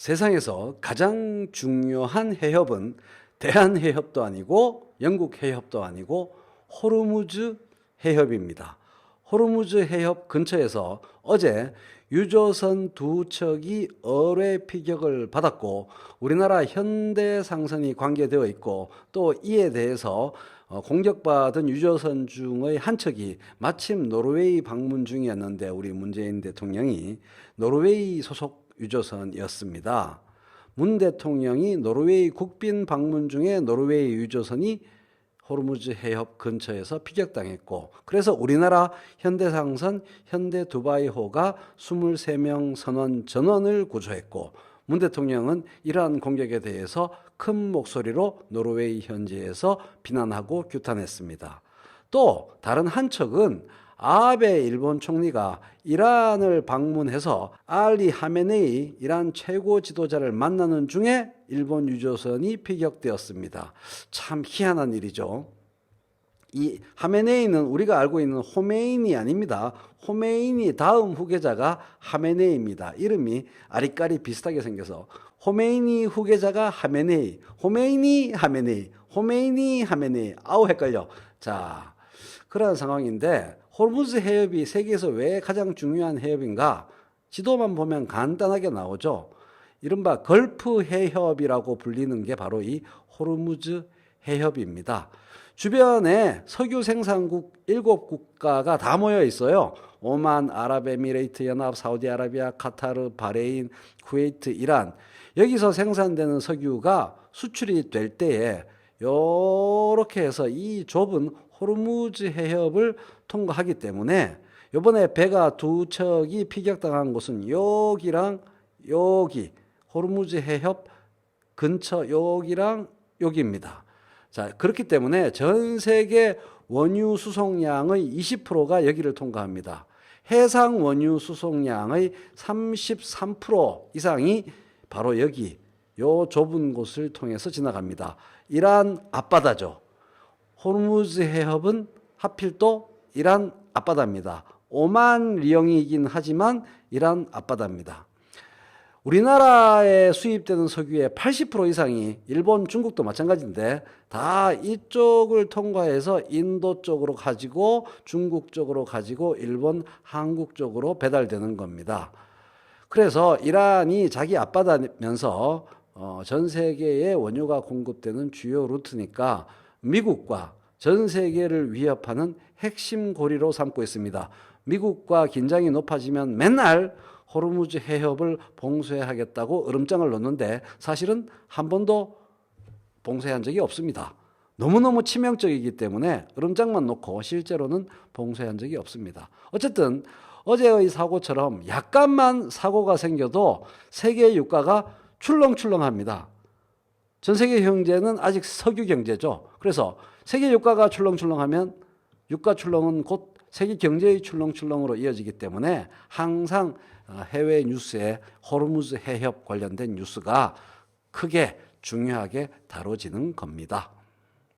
세상에서 가장 중요한 해협은 대한 해협도 아니고 영국 해협도 아니고 호르무즈 해협입니다. 호르무즈 해협 근처에서 어제 유조선 두 척이 어뢰 피격을 받았고 우리나라 현대 상선이 관계되어 있고 또 이에 대해서 어, 공격받은 유조선 중의 한 척이 마침 노르웨이 방문 중이었는데 우리 문재인 대통령이 노르웨이 소속 유조선이었습니다. 문 대통령이 노르웨이 국빈 방문 중에 노르웨이 유조선이 호르무즈 해협 근처에서 피격당했고 그래서 우리나라 현대상선 현대 두바이호가 23명 선원 전원을 구조했고 문 대통령은 이러한 공격에 대해서 큰 목소리로 노르웨이 현지에서 비난하고 규탄했습니다. 또 다른 한 척은 아베 일본 총리가 이란을 방문해서 알리 하메네이 이란 최고 지도자를 만나는 중에 일본 유조선이 피격되었습니다. 참 희한한 일이죠. 이 하메네이는 우리가 알고 있는 호메인이 아닙니다. 호메인이 다음 후계자가 하메네이입니다. 이름이 아리까리 비슷하게 생겨서 호메인이 후계자가 하메네이, 호메인이 하메네이, 호메인이 하메네이. 아우 헷갈려. 자, 그런 상황인데 호르무즈 해협이 세계에서 왜 가장 중요한 해협인가? 지도만 보면 간단하게 나오죠. 이른바 걸프 해협이라고 불리는 게 바로 이 호르무즈 해협입니다. 주변에 석유 생산국 일곱 국가가 다 모여 있어요. 오만, 아랍에미레이트 연합, 사우디아라비아, 카타르, 바레인, 쿠웨이트, 이란. 여기서 생산되는 석유가 수출이 될 때에 요렇게 해서 이 좁은 호르무즈 해협을 통과하기 때문에 요번에 배가 두 척이 피격당한 곳은 여기랑 여기 호르무즈 해협 근처 여기랑 여기입니다. 자, 그렇기 때문에 전 세계 원유 수송량의 20%가 여기를 통과합니다. 해상 원유 수송량의 33% 이상이 바로 여기 요 좁은 곳을 통해서 지나갑니다. 이란 앞바다죠. 호르무즈 해협은 하필 또 이란 앞바다입니다. 오만 리영이긴 하지만 이란 앞바다입니다. 우리나라에 수입되는 석유의 80% 이상이 일본, 중국도 마찬가지인데 다 이쪽을 통과해서 인도 쪽으로 가지고 중국 쪽으로 가지고 일본, 한국 쪽으로 배달되는 겁니다. 그래서 이란이 자기 앞바다면서 어, 전 세계에 원유가 공급되는 주요 루트니까 미국과 전 세계를 위협하는 핵심 고리로 삼고 있습니다. 미국과 긴장이 높아지면 맨날 호르무즈 해협을 봉쇄하겠다고 으름장을 놓는데 사실은 한 번도 봉쇄한 적이 없습니다. 너무너무 치명적이기 때문에 으름장만 놓고 실제로는 봉쇄한 적이 없습니다. 어쨌든 어제의 사고처럼 약간만 사고가 생겨도 세계 유가가 출렁출렁합니다. 전 세계 경제는 아직 석유 경제죠. 그래서 세계 유가가 출렁출렁하면 유가 출렁은 곧 세계 경제의 출렁출렁으로 이어지기 때문에 항상 어, 해외 뉴스에 호르무즈 해협 관련된 뉴스가 크게 중요하게 다뤄지는 겁니다.